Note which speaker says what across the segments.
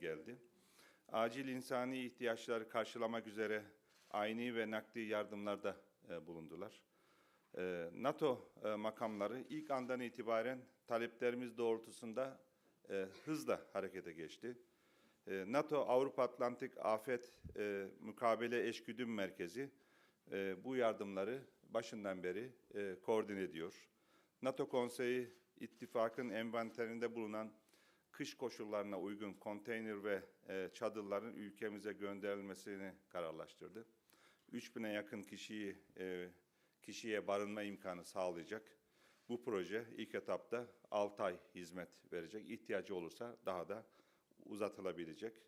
Speaker 1: geldi. Acil insani ihtiyaçları karşılamak üzere ayni ve nakdi yardımlarda e, bulundular. E, NATO e, makamları ilk andan itibaren taleplerimiz doğrultusunda e, hızla harekete geçti. E, NATO Avrupa Atlantik Afet e, Mukabele Eşgüdüm Merkezi e, bu yardımları başından beri e, koordine ediyor. NATO Konseyi ittifakın envanterinde bulunan kış koşullarına uygun konteyner ve e, çadırların ülkemize gönderilmesini kararlaştırdı. 3000'e yakın kişiyi e, kişiye barınma imkanı sağlayacak. Bu proje ilk etapta 6 ay hizmet verecek. İhtiyacı olursa daha da uzatılabilecek.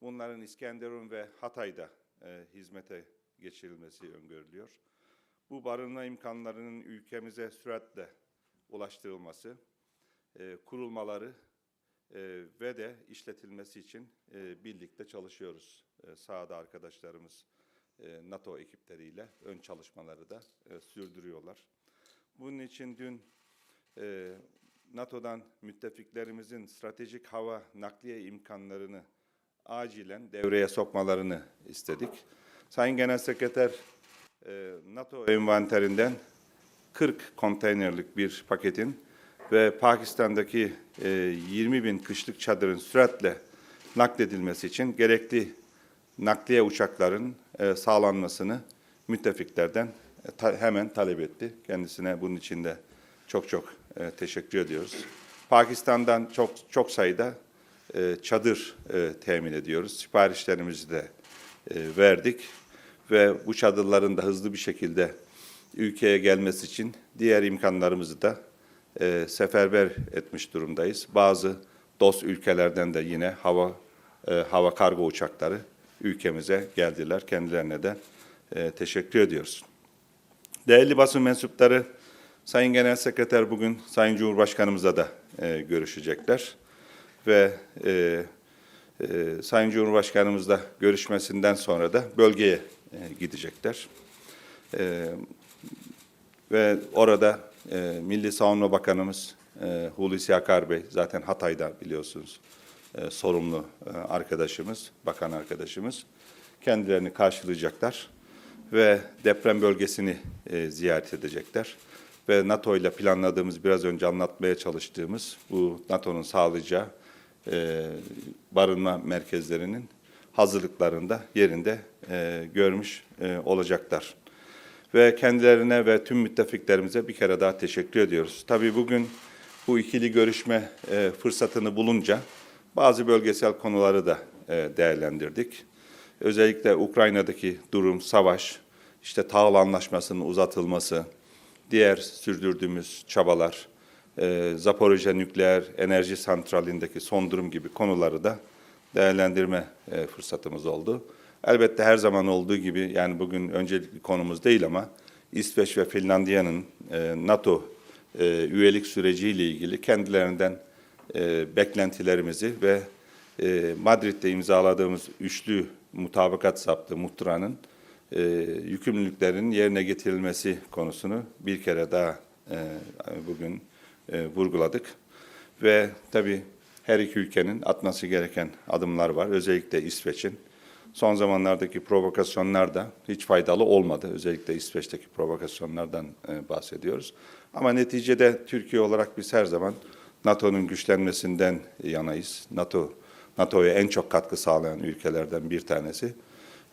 Speaker 1: Bunların İskenderun ve Hatay'da e, hizmete geçirilmesi öngörülüyor. Bu barınma imkanlarının ülkemize süratle ulaştırılması, e, kurulmaları e, ve de işletilmesi için e, birlikte çalışıyoruz. E, sahada arkadaşlarımız e, NATO ekipleriyle ön çalışmaları da e, sürdürüyorlar. Bunun için dün NATO'dan müttefiklerimizin stratejik hava nakliye imkanlarını acilen devreye sokmalarını istedik. Sayın Genel Sekreter NATO envanterinden 40 konteynerlik bir paketin ve Pakistan'daki e, 20 bin kışlık çadırın süratle nakledilmesi için gerekli nakliye uçakların e, sağlanmasını müttefiklerden e, hemen talep etti. Kendisine bunun için de çok çok e, teşekkür ediyoruz. Pakistan'dan çok çok sayıda e, çadır e, temin ediyoruz. Siparişlerimizi de e, verdik ve bu çadırların da hızlı bir şekilde ülkeye gelmesi için diğer imkanlarımızı da e, seferber etmiş durumdayız. Bazı dost ülkelerden de yine hava e, hava kargo uçakları ülkemize geldiler. Kendilerine de e, teşekkür ediyoruz. Değerli basın mensupları, Sayın Genel Sekreter bugün Sayın Cumhurbaşkanımızla da e, görüşecekler ve e, e, Sayın Cumhurbaşkanımızla görüşmesinden sonra da bölgeye e, gidecekler. E, ve orada e, Milli Savunma Bakanımız e, Hulusi Akar Bey zaten Hatay'da biliyorsunuz e, sorumlu e, arkadaşımız, bakan arkadaşımız. Kendilerini karşılayacaklar ve deprem bölgesini e, ziyaret edecekler. Ve NATO ile planladığımız biraz önce anlatmaya çalıştığımız bu NATO'nun sağlayacağı e, barınma merkezlerinin hazırlıklarında yerinde e, görmüş e, olacaklar ve kendilerine ve tüm müttefiklerimize bir kere daha teşekkür ediyoruz. Tabii bugün bu ikili görüşme e, fırsatını bulunca bazı bölgesel konuları da e, değerlendirdik. Özellikle Ukrayna'daki durum, savaş, işte Tağıl Anlaşması'nın uzatılması, diğer sürdürdüğümüz çabalar, e, Zaporojye nükleer enerji santralindeki son durum gibi konuları da değerlendirme e, fırsatımız oldu. Elbette her zaman olduğu gibi yani bugün öncelikli konumuz değil ama İsveç ve Finlandiya'nın e, NATO e, üyelik süreciyle ilgili kendilerinden e, beklentilerimizi ve e, Madrid'de imzaladığımız üçlü mutabakat saptı muhtıranın e, yükümlülüklerin yerine getirilmesi konusunu bir kere daha e, bugün e, vurguladık. Ve tabii her iki ülkenin atması gereken adımlar var. Özellikle İsveç'in. Son zamanlardaki provokasyonlar da hiç faydalı olmadı. Özellikle İsveç'teki provokasyonlardan e, bahsediyoruz. Ama neticede Türkiye olarak biz her zaman NATO'nun güçlenmesinden yanayız. NATO NATO'ya en çok katkı sağlayan ülkelerden bir tanesi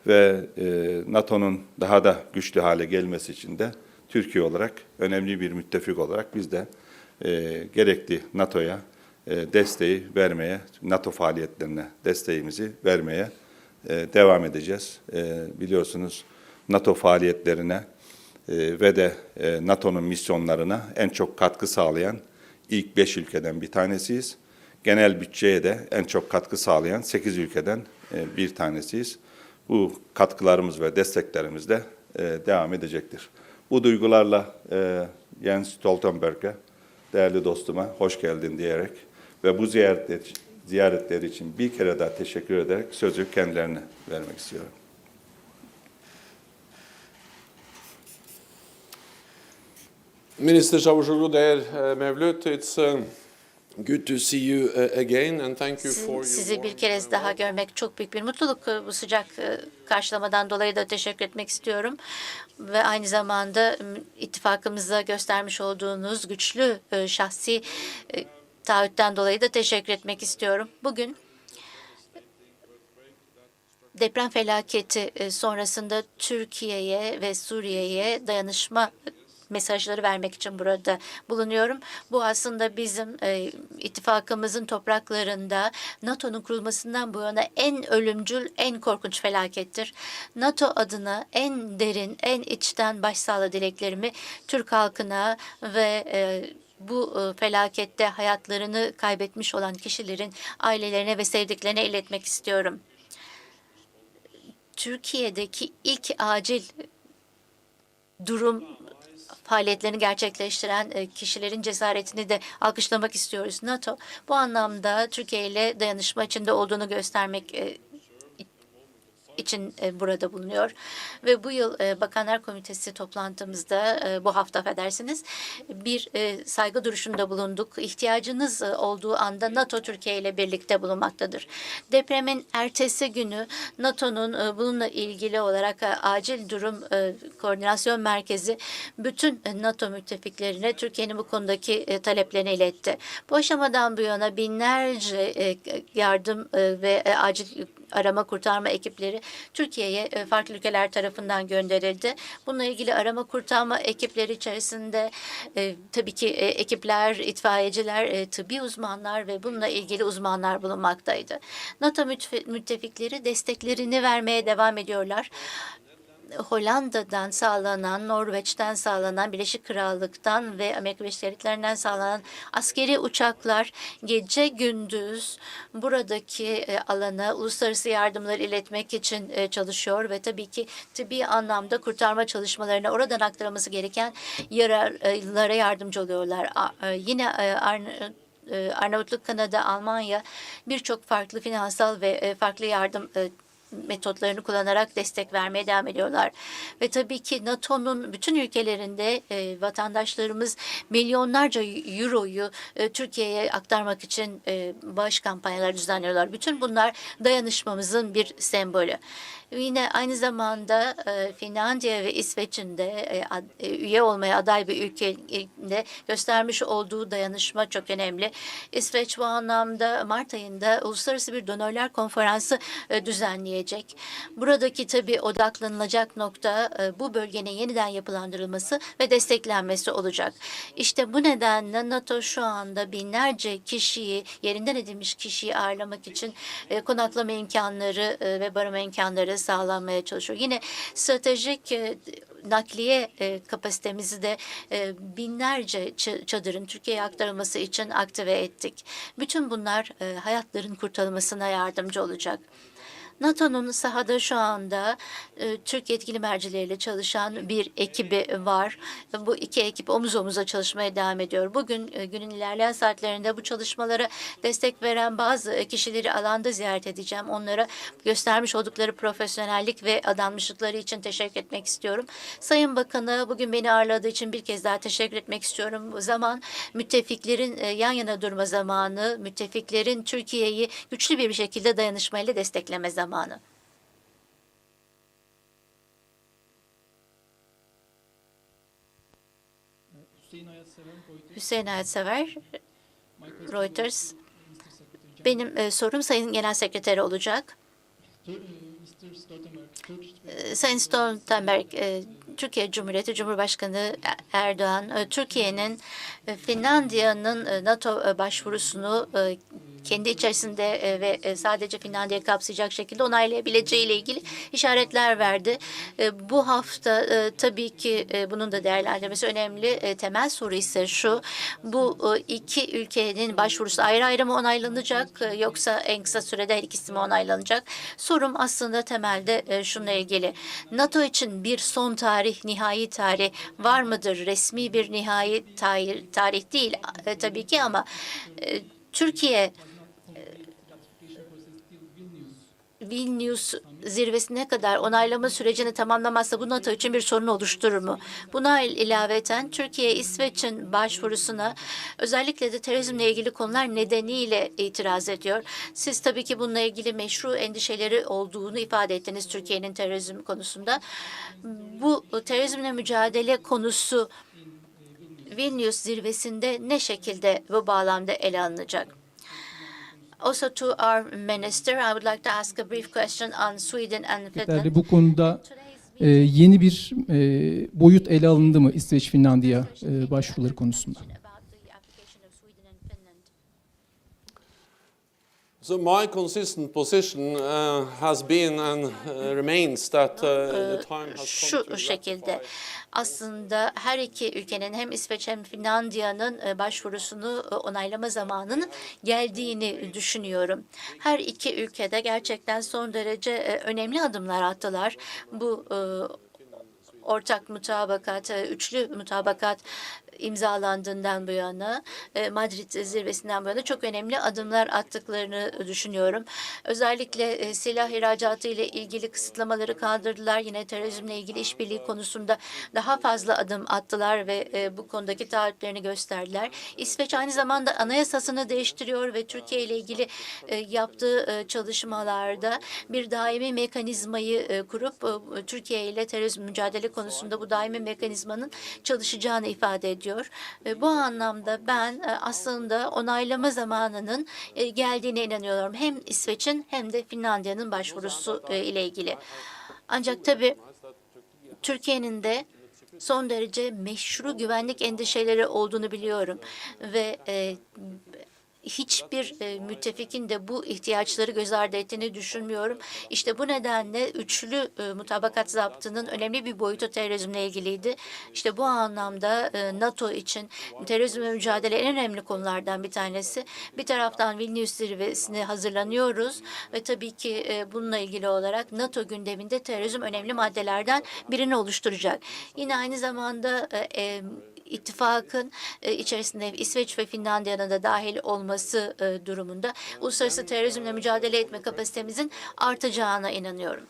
Speaker 1: ve e, NATO'nun daha da güçlü hale gelmesi için de Türkiye olarak önemli bir müttefik olarak biz de e, gerekli NATO'ya desteği vermeye, NATO faaliyetlerine desteğimizi vermeye e, devam edeceğiz. E, biliyorsunuz NATO faaliyetlerine e, ve de e, NATO'nun misyonlarına en çok katkı sağlayan ilk beş ülkeden bir tanesiyiz. Genel bütçeye de en çok katkı sağlayan sekiz ülkeden e, bir tanesiyiz. Bu katkılarımız ve desteklerimiz de e, devam edecektir. Bu duygularla e, Jens Stoltenberg'e, değerli dostuma hoş geldin diyerek ve bu ziyaretler, ziyaretleri için bir kere daha teşekkür ederek sözü kendilerine vermek istiyorum.
Speaker 2: Minister Çavuşoğlu değer e, Mevlüt, it's uh, Good to see you uh, again and thank you for your
Speaker 3: Sizi bir kez daha görmek çok büyük bir mutluluk. Ee, Bu sıcak e, karşılamadan dolayı da teşekkür etmek istiyorum. Ve aynı zamanda ittifakımıza göstermiş olduğunuz güçlü e, şahsi e, taahhütten dolayı da teşekkür etmek istiyorum. Bugün deprem felaketi e, sonrasında Türkiye'ye ve Suriye'ye dayanışma mesajları vermek için burada bulunuyorum. Bu aslında bizim e, ittifakımızın topraklarında NATO'nun kurulmasından bu yana en ölümcül, en korkunç felakettir. NATO adına en derin, en içten başsağlığı dileklerimi Türk halkına ve e, bu e, felakette hayatlarını kaybetmiş olan kişilerin ailelerine ve sevdiklerine iletmek istiyorum. Türkiye'deki ilk acil durum faaliyetlerini gerçekleştiren e, kişilerin cesaretini de alkışlamak istiyoruz. NATO bu anlamda Türkiye ile dayanışma içinde olduğunu göstermek e, için e, burada bulunuyor. Ve bu yıl e, Bakanlar Komitesi toplantımızda e, bu hafta affedersiniz bir saygı duruşunda bulunduk. İhtiyacınız olduğu anda NATO Türkiye ile birlikte bulunmaktadır. Depremin ertesi günü NATO'nun bununla ilgili olarak acil durum koordinasyon merkezi bütün NATO müttefiklerine Türkiye'nin bu konudaki taleplerini iletti. Bu aşamadan bu yana binlerce yardım ve acil arama kurtarma ekipleri Türkiye'ye e, farklı ülkeler tarafından gönderildi. Bununla ilgili arama kurtarma ekipleri içerisinde e, tabii ki e, ekipler, itfaiyeciler, e, tıbbi uzmanlar ve bununla ilgili uzmanlar bulunmaktaydı. NATO müttefikleri desteklerini vermeye devam ediyorlar. Hollanda'dan sağlanan, Norveç'ten sağlanan, Birleşik Krallık'tan ve Amerika Birleşik Devletleri'nden sağlanan askeri uçaklar gece gündüz buradaki e, alana uluslararası yardımları iletmek için e, çalışıyor ve tabii ki tıbbi anlamda kurtarma çalışmalarına oradan aktarılması gereken yararlara yardımcı oluyorlar. E, Yine Arn- Arnavutluk, Kanada, Almanya birçok farklı finansal ve farklı yardım metotlarını kullanarak destek vermeye devam ediyorlar. Ve tabii ki NATO'nun bütün ülkelerinde e, vatandaşlarımız milyonlarca euroyu e, Türkiye'ye aktarmak için e, bağış kampanyaları düzenliyorlar. Bütün bunlar dayanışmamızın bir sembolü. Yine aynı zamanda e, Finlandiya ve İsveç'in de e, ad- e, üye olmaya aday bir ülkede göstermiş olduğu dayanışma çok önemli. İsveç bu anlamda Mart ayında uluslararası bir donörler konferansı e, düzenleyecek. Buradaki tabii odaklanılacak nokta e, bu bölgenin yeniden yapılandırılması ve desteklenmesi olacak. İşte bu nedenle NATO şu anda binlerce kişiyi, yerinden edilmiş kişiyi ağırlamak için e, konaklama imkanları e, ve barınma imkanları sağlanmaya çalışıyor. Yine stratejik e, nakliye e, kapasitemizi de e, binlerce çadırın Türkiye'ye aktarılması için aktive ettik. Bütün bunlar hayatların kurtarılmasına yardımcı olacak. NATO'nun sahada şu anda e, Türk yetkili mercileriyle çalışan bir ekibi var. Bu iki ekip omuz omuza çalışmaya devam ediyor. Bugün e, günün ilerleyen saatlerinde bu çalışmalara destek veren bazı kişileri alanda ziyaret edeceğim. Onlara göstermiş oldukları profesyonellik ve adanmışlıkları için teşekkür etmek istiyorum. Sayın Bakanı bugün beni ağırladığı için bir kez daha teşekkür etmek istiyorum. Zaman müttefiklerin e, yan yana durma zamanı, müttefiklerin Türkiye'yi güçlü bir şekilde dayanışmayla destekleme zamanı.
Speaker 4: Reuters.
Speaker 3: Hüseyin Hayatsever, Reuters. Benim e, sorum Sayın Genel Sekreteri olacak.
Speaker 4: E,
Speaker 3: E, Sayın Stoltenberg, Türkiye Cumhuriyeti Cumhurbaşkanı Erdoğan, Türkiye'nin Finlandiya'nın NATO başvurusunu kendi içerisinde e, ve e, sadece Finlandiya'yı kapsayacak şekilde onaylayabileceği ile ilgili işaretler verdi. E, Bu hafta tabii ki bunun da değerlendirmesi önemli. Temel soru ise şu, bu iki ülkenin başvurusu ayrı ayrı mı onaylanacak yoksa en kısa sürede her ikisi mi onaylanacak? Sorum aslında temelde şununla ilgili. NATO için bir son tarih, nihai tarih var mıdır? Resmi bir nihai tarih, tarih değil tabii ki ama Türkiye
Speaker 4: Vilnius.
Speaker 3: Zirvesine kadar onaylama sürecini tamamlamazsa bu NATO için bir sorun oluşturur mu? Buna il- ilaveten Türkiye İsveç'in başvurusuna özellikle de terörizmle ilgili konular nedeniyle itiraz ediyor. Siz tabii ki bununla ilgili meşru endişeleri olduğunu ifade ettiniz Türkiye'nin terörizm konusunda. Bu terörizmle mücadele konusu Vilnius zirvesinde ne şekilde bu bağlamda ele alınacak? Also to our minister, I would like to ask a brief question on Sweden and Finland.
Speaker 4: Bu konuda e, yeni bir e, boyut ele alındı mı İsveç Finlandiya e, başvuruları konusunda?
Speaker 2: So my consistent position uh, has been and uh, remains that uh, the time has come
Speaker 3: Şu şekilde aslında her iki ülkenin hem İsveç hem Finlandiya'nın e, başvurusunu e, onaylama zamanının geldiğini düşünüyorum. Her iki ülkede gerçekten son derece e, önemli adımlar attılar. Bu ortak mutabakat, üçlü mutabakat imzalandığından bu yana, e, Madrid zirvesinden bu yana çok önemli adımlar attıklarını düşünüyorum. Özellikle e, silah ihracatı ile ilgili kısıtlamaları kaldırdılar. Yine terörizmle ilgili işbirliği konusunda daha fazla adım attılar ve e, bu konudaki taahhütlerini gösterdiler. İsveç aynı zamanda anayasasını değiştiriyor ve Türkiye ile ilgili yaptığı çalışmalarda bir daimi mekanizmayı kurup Türkiye ile terörizm mücadele konusunda bu daimi mekanizmanın çalışacağını ifade ediyor. E, Bu anlamda ben e, aslında onaylama zamanının e, geldiğine inanıyorum. Hem İsveç'in hem de Finlandiya'nın başvurusu ile ilgili. Ancak tabii Türkiye'nin de son derece meşru güvenlik endişeleri olduğunu biliyorum ve e, hiçbir e, müttefikin de bu ihtiyaçları göz ardı ettiğini düşünmüyorum. İşte bu nedenle üçlü e, mutabakat zaptının önemli bir boyutu terörizmle ilgiliydi. İşte bu anlamda e, NATO için terörizmle mücadele en önemli konulardan bir tanesi. Bir taraftan Vilnius zirvesine hazırlanıyoruz ve tabii ki e, bununla ilgili olarak NATO gündeminde terörizm önemli maddelerden birini oluşturacak. Yine aynı zamanda e, e, ittifakın e, içerisinde İsveç ve Finlandiya'nın da dahil olması e, durumunda uluslararası terörizmle mücadele etme kapasitemizin artacağına inanıyorum.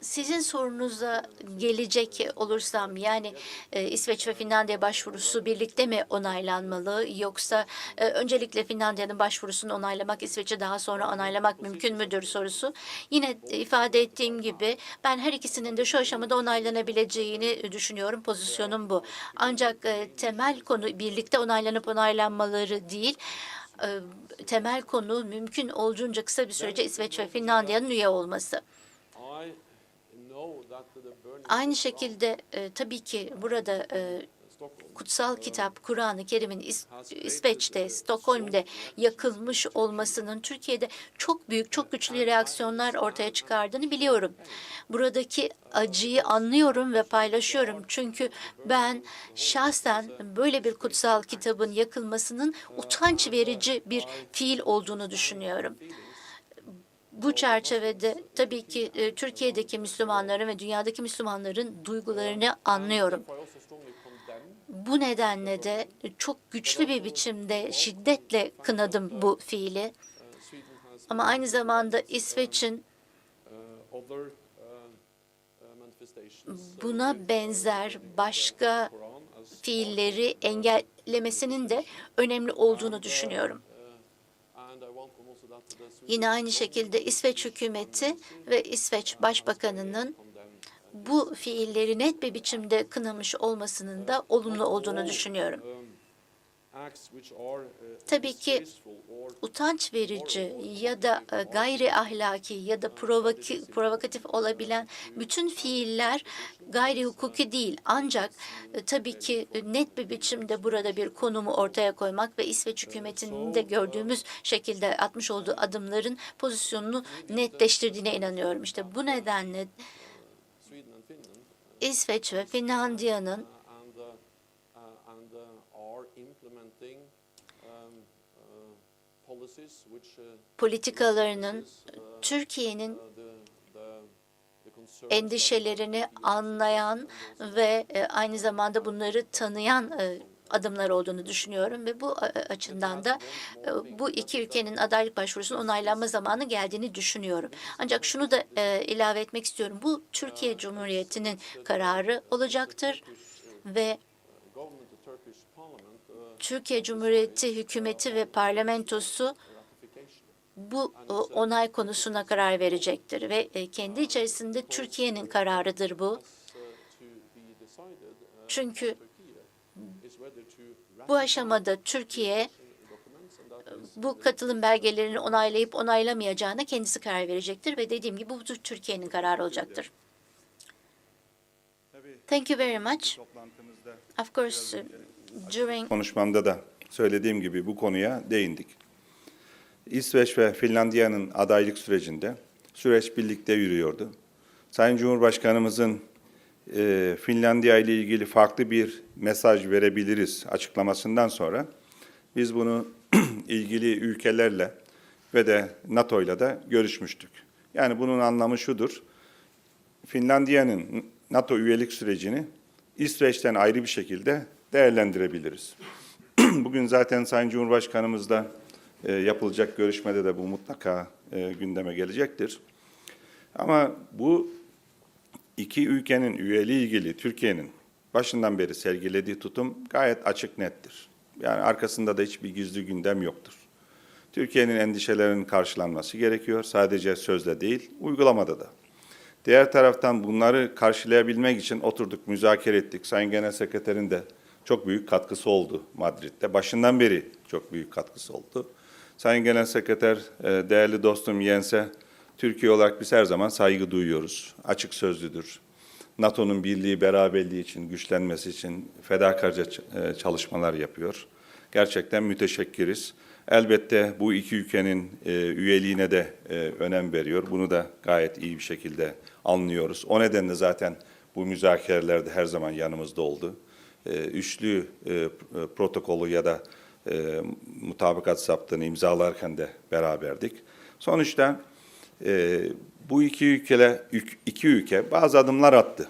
Speaker 3: Sizin sorunuza gelecek olursam yani e, İsveç ve Finlandiya başvurusu birlikte mi onaylanmalı yoksa e, öncelikle Finlandiya'nın başvurusunu onaylamak İsveç'i daha sonra onaylamak mümkün müdür sorusu. Yine ifade ettiğim gibi ben her ikisinin de şu aşamada onaylanabileceğini düşünüyorum. Pozisyonum bu. Ancak e, temel konu birlikte onaylanıp onaylanmaları değil e, temel konu mümkün olduğunca kısa bir sürece İsveç ve Finlandiya'nın üye olması.
Speaker 2: I know that the burning
Speaker 3: Aynı şekilde e, tabii ki burada e, kutsal kitap Kur'an-ı Kerim'in İs- İsveç'te, Stockholm'de yakılmış olmasının Türkiye'de çok büyük, çok güçlü reaksiyonlar ortaya çıkardığını biliyorum. Buradaki acıyı anlıyorum ve paylaşıyorum. Çünkü ben şahsen böyle bir kutsal kitabın yakılmasının utanç verici bir fiil olduğunu düşünüyorum. Bu çerçevede tabii ki e, Türkiye'deki Müslümanların ve dünyadaki Müslümanların duygularını anlıyorum. Bu nedenle de çok güçlü bir biçimde şiddetle kınadım bu fiili. Ama aynı zamanda İsveç'in buna benzer başka fiilleri engellemesinin de önemli olduğunu düşünüyorum.
Speaker 2: uh, and I welcome also that the Swedish
Speaker 3: Yine aynı şekilde İsveç hükümeti ve İsveç Başbakanı'nın bu fiilleri net bir biçimde kınamış olmasının da olumlu olduğunu düşünüyorum. Tabii ki utanç verici ya da e, gayri ahlaki ya da provoki, provokatif olabilen bütün fiiller gayri hukuki değil. Ancak e, tabii ki e, net bir biçimde burada bir konumu ortaya koymak ve İsveç hükümetinin de gördüğümüz şekilde atmış olduğu adımların pozisyonunu netleştirdiğine inanıyorum. İşte bu nedenle İsveç ve Finlandiya'nın
Speaker 2: and uh, uh, and uh, are implementing um, uh, policies which uh,
Speaker 3: politikalarının Türkiye'nin endişelerini anlayan ve e, aynı zamanda bunları tanıyan e, adımlar olduğunu düşünüyorum ve bu a- açıdan da e, bu iki ülkenin adaylık başvurusunun onaylanma zamanı geldiğini düşünüyorum. Ancak şunu da e, ilave etmek istiyorum. Bu Türkiye Cumhuriyeti'nin kararı olacaktır ve
Speaker 2: government, the Turkish parliament, uh,
Speaker 3: Türkiye Cumhuriyeti hükümeti ve parlamentosu bu e, onay konusuna karar verecektir ve e, kendi içerisinde Türkiye'nin kararıdır bu. Çünkü bu aşamada Türkiye
Speaker 2: is
Speaker 3: bu katılım belgelerini onaylayıp onaylamayacağına kendisi karar verecektir ve dediğim gibi bu Türkiye'nin kararı olacaktır. Thank you very much. Of course, during
Speaker 1: konuşmamda da söylediğim gibi bu konuya değindik. İsveç ve Finlandiya'nın adaylık sürecinde süreç birlikte yürüyordu. Sayın Cumhurbaşkanımızın e, Finlandiya ile ilgili farklı bir mesaj verebiliriz açıklamasından sonra biz bunu ilgili ülkelerle ve de NATO ile de görüşmüştük. Yani bunun anlamı şudur. Finlandiya'nın NATO üyelik sürecini İsveç'ten ayrı bir şekilde değerlendirebiliriz. Bugün zaten Sayın Cumhurbaşkanımızla e, yapılacak görüşmede de bu mutlaka e, gündeme gelecektir. Ama bu iki ülkenin üyeliği ilgili Türkiye'nin başından beri sergilediği tutum gayet açık nettir. Yani arkasında da hiçbir gizli gündem yoktur. Türkiye'nin endişelerinin karşılanması gerekiyor. Sadece sözle değil, uygulamada da. Diğer taraftan bunları karşılayabilmek için oturduk, müzakere ettik. Sayın Genel Sekreterin de çok büyük katkısı oldu Madrid'de. Başından beri çok büyük katkısı oldu. Sayın Genel Sekreter, e, değerli dostum Jens'e Türkiye olarak biz her zaman saygı duyuyoruz. Açık sözlüdür. NATO'nun birliği, beraberliği için, güçlenmesi için fedakarca e, çalışmalar yapıyor. Gerçekten müteşekkiriz. Elbette bu iki ülkenin e, üyeliğine de önem veriyor. Bunu da gayet iyi bir şekilde anlıyoruz. O nedenle zaten bu müzakerelerde her zaman yanımızda oldu. E, üçlü e, protokolü ya da e, mutabakat saptığını imzalarken de beraberdik. Sonuçta e, bu iki ülkele iki ülke bazı adımlar attı.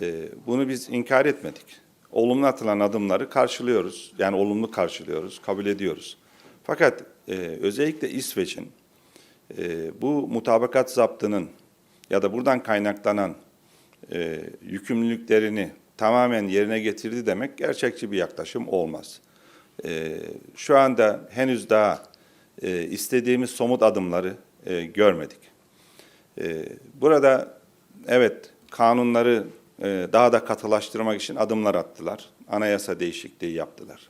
Speaker 1: E, bunu biz inkar etmedik. Olumlu atılan adımları karşılıyoruz. Yani olumlu karşılıyoruz, kabul ediyoruz. Fakat e, özellikle İsveç'in e, bu mutabakat zaptının ya da buradan kaynaklanan e, yükümlülüklerini tamamen yerine getirdi demek gerçekçi bir yaklaşım olmaz. E, şu anda henüz daha e, istediğimiz somut adımları e, görmedik. E, burada evet kanunları e, daha da katılaştırmak için adımlar attılar. Anayasa değişikliği yaptılar.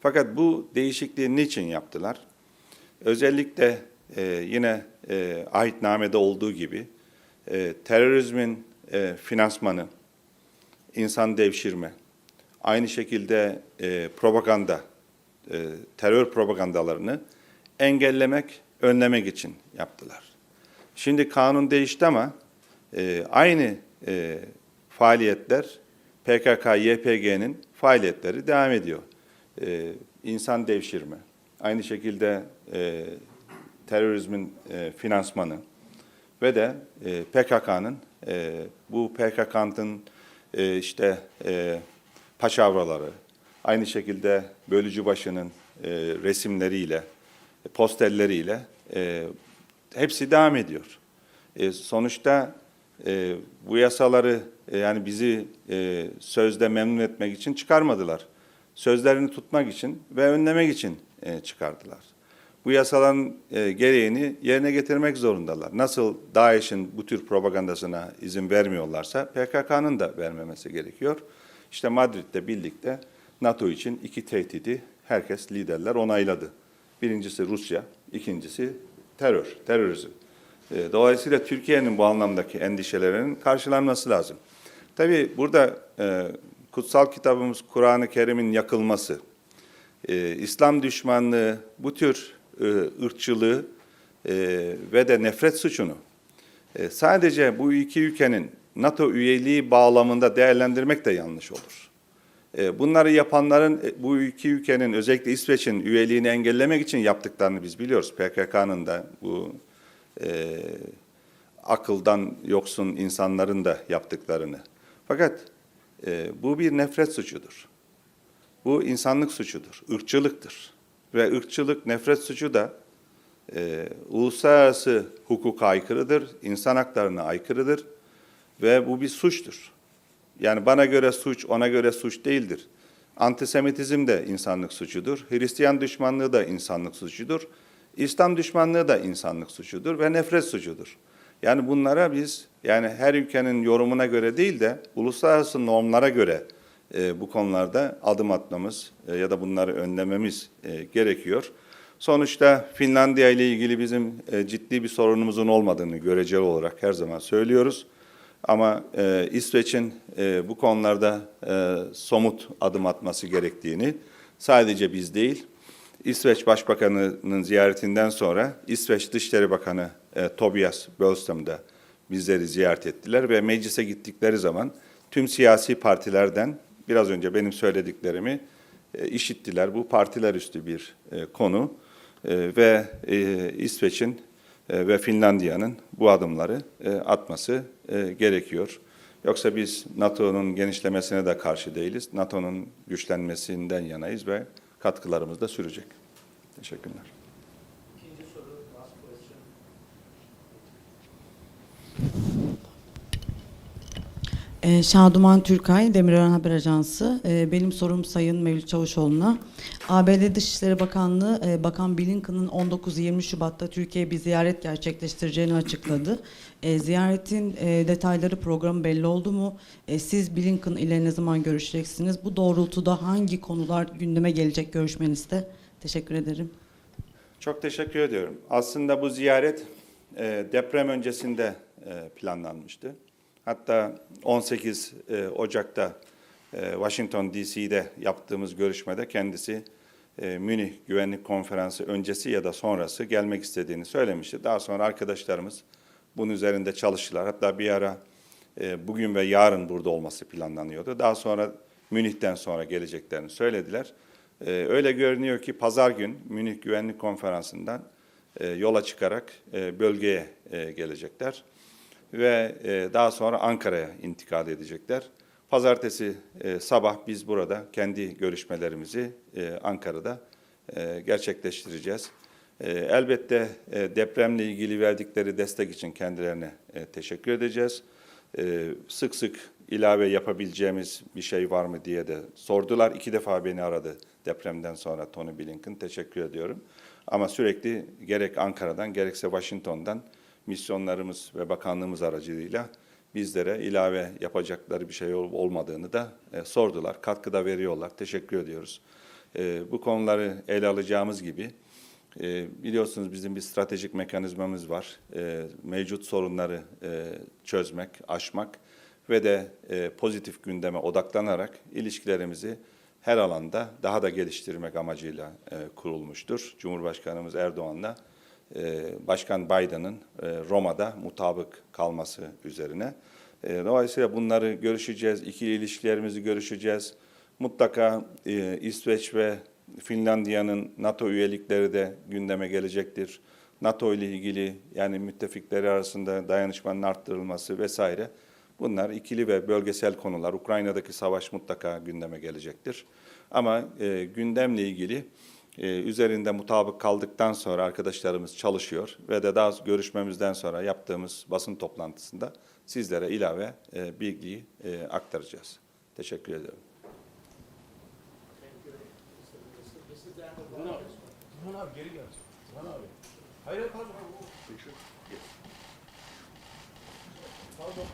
Speaker 1: Fakat bu değişikliği niçin yaptılar? Özellikle e, yine e, ahitnamede olduğu gibi e, terörizmin e, finansmanı, insan devşirme, aynı şekilde e, propaganda, e, terör propagandalarını engellemek, önlemek için yaptılar. Şimdi kanun değişti ama e, aynı e, faaliyetler PKK, YPG'nin faaliyetleri devam ediyor. E, insan devşirme, aynı şekilde e, terörizmin e, finansmanı ve de e, PKK'nın e, bu PKK'nın e, işte e, paşavraları, aynı şekilde bölücü başının e, resimleriyle, posterleriyle e, hepsi devam ediyor. E, sonuçta e, bu yasaları e, yani bizi e, sözde memnun etmek için çıkarmadılar. Sözlerini tutmak için ve önlemek için e, çıkardılar. Bu yasaların e, gereğini yerine getirmek zorundalar. Nasıl DAEŞ'in bu tür propagandasına izin vermiyorlarsa PKK'nın da vermemesi gerekiyor. İşte Madrid'de birlikte NATO için iki tehdidi herkes liderler onayladı. Birincisi Rusya, ikincisi terör, terörizm. E, Dolayısıyla Türkiye'nin bu anlamdaki endişelerinin karşılanması lazım. Tabii burada e, kutsal kitabımız Kur'an-ı Kerim'in yakılması, e, İslam düşmanlığı, bu tür ırkçılığı e, ve de nefret suçunu e, sadece bu iki ülkenin NATO üyeliği bağlamında değerlendirmek de yanlış olur. E, bunları yapanların e, bu iki ülkenin özellikle İsveç'in üyeliğini engellemek için yaptıklarını biz biliyoruz. PKK'nın da bu e, akıldan yoksun insanların da yaptıklarını. Fakat e, bu bir nefret suçudur. Bu insanlık suçudur, ırkçılıktır. Ve ırkçılık, nefret suçu da e, uluslararası hukuka aykırıdır, insan haklarına aykırıdır ve bu bir suçtur. Yani bana göre suç, ona göre suç değildir. Antisemitizm de insanlık suçudur, Hristiyan düşmanlığı da insanlık suçudur, İslam düşmanlığı da insanlık suçudur ve nefret suçudur. Yani bunlara biz yani her ülkenin yorumuna göre değil de uluslararası normlara göre e, bu konularda adım atmamız e, ya da bunları önlememiz e, gerekiyor. Sonuçta Finlandiya ile ilgili bizim e, ciddi bir sorunumuzun olmadığını göreceli olarak her zaman söylüyoruz. Ama e, İsveç'in e, bu konularda e, somut adım atması gerektiğini sadece biz değil, İsveç Başbakanı'nın ziyaretinden sonra İsveç Dışişleri Bakanı e, Tobias Billström de bizleri ziyaret ettiler ve meclise gittikleri zaman tüm siyasi partilerden biraz önce benim söylediklerimi e, işittiler. Bu partiler üstü bir e, konu E, ve İsveç'in ve Finlandiya'nın bu adımları atması gerekiyor. Yoksa biz NATO'nun genişlemesine de karşı değiliz. NATO'nun güçlenmesinden yanayız ve katkılarımız da sürecek. Teşekkürler.
Speaker 5: Ee, Şaduman Türkay, Demirören Haber Ajansı. Ee, benim sorum Sayın Mevlüt Çavuşoğlu'na. ABD Dışişleri Bakanlığı, e, Bakan Blinken'ın 19-20 Şubat'ta Türkiye'ye bir ziyaret gerçekleştireceğini açıkladı. E, ziyaretin e, detayları, programı belli oldu mu? E, siz Blinken ile ne zaman görüşeceksiniz? Bu doğrultuda hangi konular gündeme gelecek görüşmenizde? Teşekkür ederim.
Speaker 1: Çok teşekkür ediyorum. Aslında bu ziyaret e, deprem öncesinde e, planlanmıştı. Hatta 18 e, Ocak'ta e, Washington DC'de yaptığımız görüşmede kendisi e, Münih Güvenlik Konferansı öncesi ya da sonrası gelmek istediğini söylemişti. Daha sonra arkadaşlarımız bunun üzerinde çalıştılar. Hatta bir ara e, bugün ve yarın burada olması planlanıyordu. Daha sonra Münih'ten sonra geleceklerini söylediler. E, öyle görünüyor ki pazar gün Münih Güvenlik Konferansı'ndan e, yola çıkarak e, bölgeye e, gelecekler ve e, daha sonra Ankara'ya intikal edecekler. Pazartesi e, sabah biz burada kendi görüşmelerimizi e, Ankara'da e, gerçekleştireceğiz. E, elbette e, depremle ilgili verdikleri destek için kendilerine e, teşekkür edeceğiz. E, sık sık ilave yapabileceğimiz bir şey var mı diye de sordular. İki defa beni aradı depremden sonra Tony Blinken. Teşekkür ediyorum. Ama sürekli gerek Ankara'dan gerekse Washington'dan misyonlarımız ve bakanlığımız aracılığıyla bizlere ilave yapacakları bir şey ol- olmadığını da e, sordular. Katkıda veriyorlar. Teşekkür ediyoruz. E, bu konuları ele alacağımız gibi e, biliyorsunuz bizim bir stratejik mekanizmamız var. Mevcut sorunları çözmek, aşmak ve de pozitif gündeme odaklanarak ilişkilerimizi her alanda daha da geliştirmek amacıyla kurulmuştur. Cumhurbaşkanımız Erdoğan'la Başkan Biden'ın e, Roma'da mutabık kalması üzerine. E, Dolayısıyla bunları görüşeceğiz, ikili ilişkilerimizi görüşeceğiz. Mutlaka e, İsveç ve Finlandiya'nın NATO üyelikleri de gündeme gelecektir. NATO ile ilgili yani müttefikleri arasında dayanışmanın arttırılması vesaire. Bunlar ikili ve bölgesel konular. Ukrayna'daki savaş mutlaka gündeme gelecektir. Ama e, gündemle ilgili e, e, üzerinde mutabık kaldıktan sonra arkadaşlarımız çalışıyor ve de daha görüşmemizden sonra yaptığımız basın toplantısında sizlere ilave e, bilgiyi e, aktaracağız. Teşekkür ederim. Hayır, pardon. Pardon.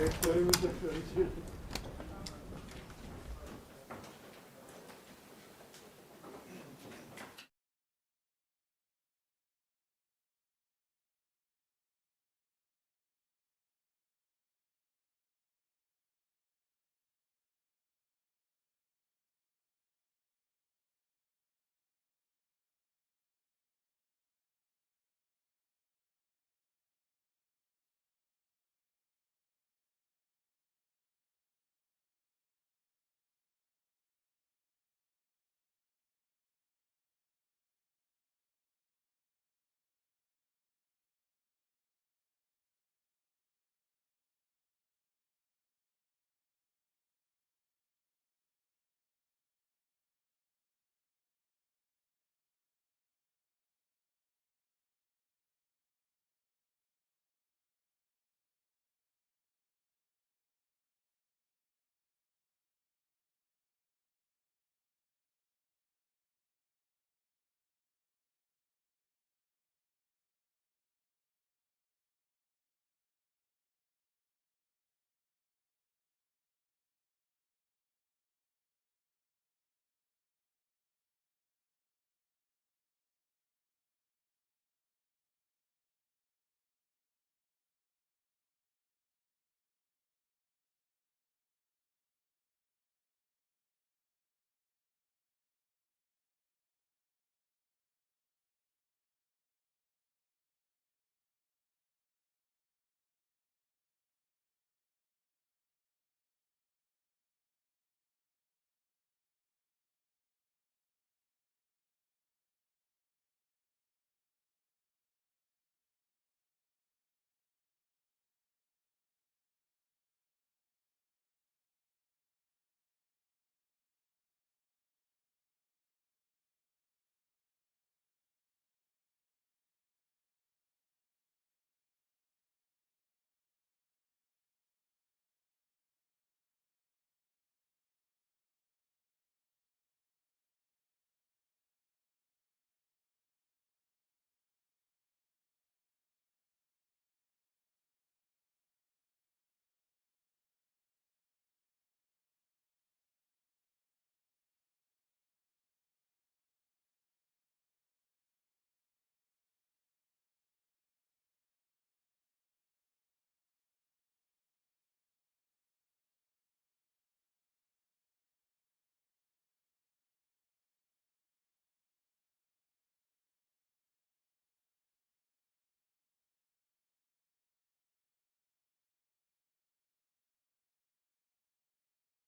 Speaker 1: Eklerimiz de şöyle.